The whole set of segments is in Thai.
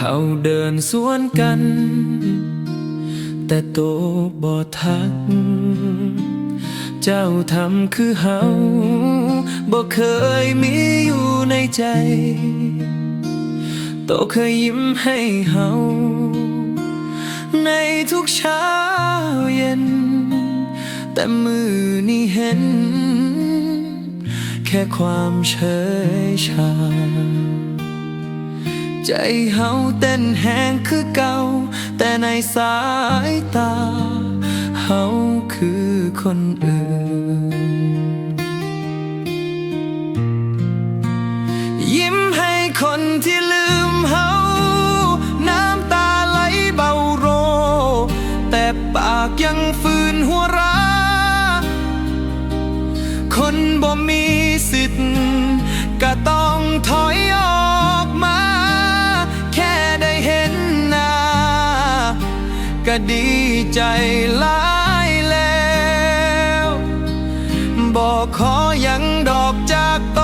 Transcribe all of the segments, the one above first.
เขาเดินสวนกัน แต่โตบ่ทัก เจ้าทำคือเฮาบ่เคยมีอยู่ในใจ โตเคยยิ้มให้เฮาในทุกเช้าเย็น แต่มือนี้เห็น แค่ความเฉยชา ใจเฮาเต้นแหงคือเก่า แต่ในสายตาเฮาคือคนอื่น ยิ้มให้คนที่ลืมเฮาน้ำตาไหลเบาโร แต่ปากยังฝืนหัวรา คนบ่มีสิทธิ์ ดีใจหลายแล้วบอกขอยังดอกจากโต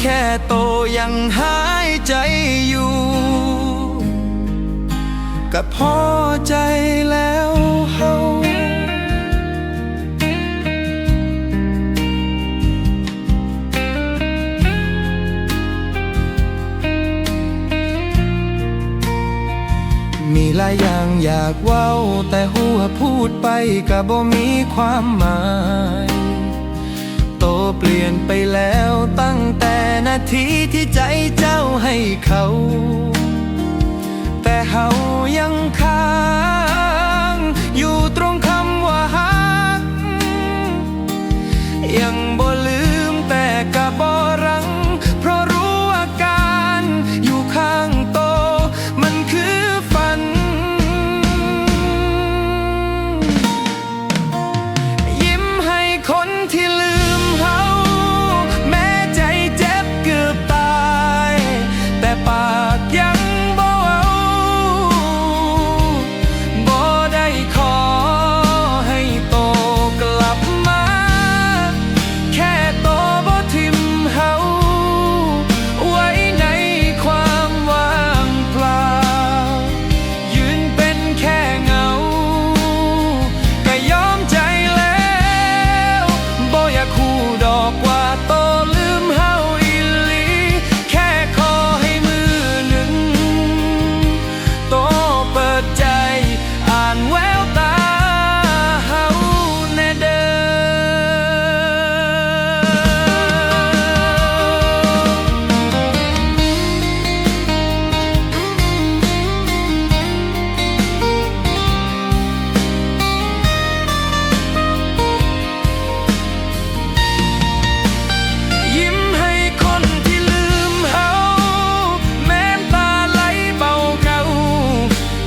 แค่โตยังหายใจอยู่ ก็พอใจแล้ว มีหลายอย่างอยากเว้า แต่หัวพูดไปก็บ่มีความหมาย โตเปลี่ยนไปแล้วตั้งแต่นาทีที่ใจเจ้าให้เขา แต่เฮายังค้า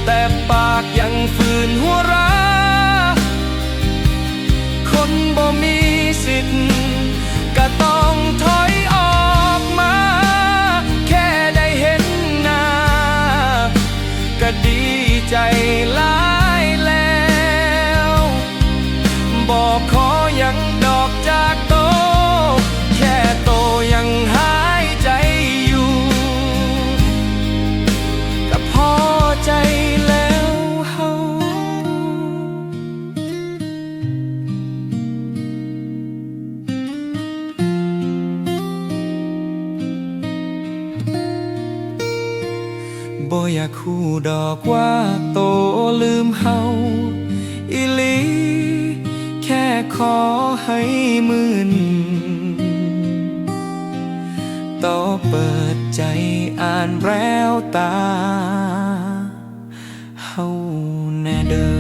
แต่ บ่อยากคู่ดอกว่าโตลืมเฮาอิลีแค่ขอให้มืน่นต่อเปิดใจอ่านแล้วตาเฮาแน่เดิม